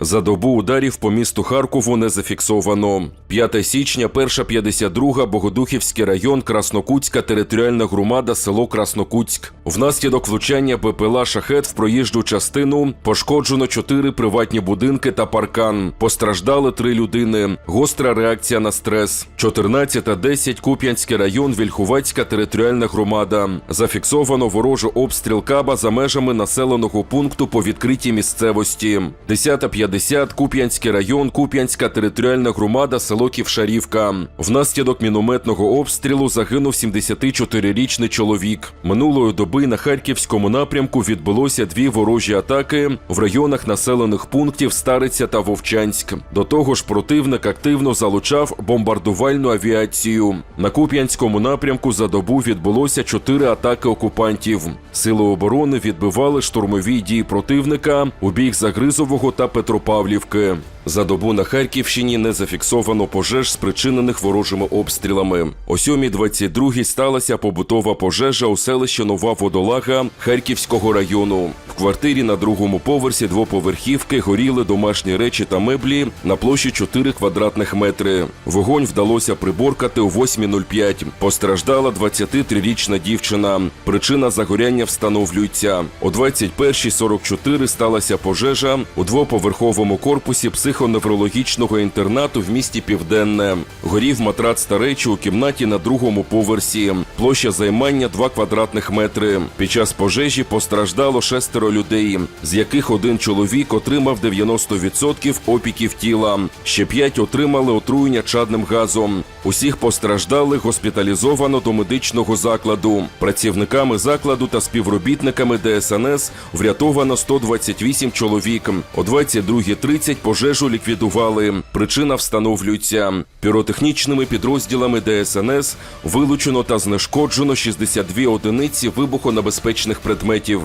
За добу ударів по місту Харкову не зафіксовано. 5 січня, перша 52 Богодухівський район, Краснокутська територіальна громада, село Краснокутськ. Внаслідок влучання БПЛА «Шахет» в проїжджу частину пошкоджено чотири приватні будинки та паркан. Постраждали три людини. Гостра реакція на стрес. 14.10 Куп'янський район, Вільхувацька територіальна громада. Зафіксовано ворожий обстріл каба за межами населеного пункту по відкритій місцевості. 10.50 Куп'янський район, Куп'янська територіальна громада, село Ківшарівка. Внаслідок мінометного обстрілу загинув 74-річний чоловік. Минулої доби на харківському напрямку відбулося дві ворожі атаки в районах населених пунктів Стариця та Вовчанськ. До того ж, противник активно залучав бомбардувальну авіацію. На Куп'янському напрямку за добу відбулося чотири атаки окупантів. Сили оборони відбивали штурмові дії противника у бік Загризового та Петропавлівки. За добу на Харківщині не зафіксовано пожеж, спричинених ворожими обстрілами. О 7.22 сталася побутова пожежа у селищі Нова Водолага Харківського району. В квартирі на другому поверсі двоповерхівки горіли домашні речі та меблі на площі 4 квадратних метри. Вогонь вдалося приборкати о 8.05. Постраждала 23-річна дівчина. Причина загоряння встановлюється. О 21.44 сталася пожежа у двоповерховому корпусі психоневрологічного інтернату в місті Південне. Горів матрац та речі у кімнаті на другому поверсі. Площа займання 2 квадратних метри. Під час пожежі постраждало шестеро людей, з яких один чоловік отримав 90% опіків тіла. Ще п'ять отримали отруєння чадним газом. Усіх постраждалих госпіталізовано до медичного закладу. Працівниками закладу та співробітниками ДСНС врятовано 128 чоловік. О 22.30 пожежу ліквідували. Причина встановлюється. Піротехнічними підрозділами ДСНС вилучено та знешкоджено 62 одиниці вибухонебезпечних предметів.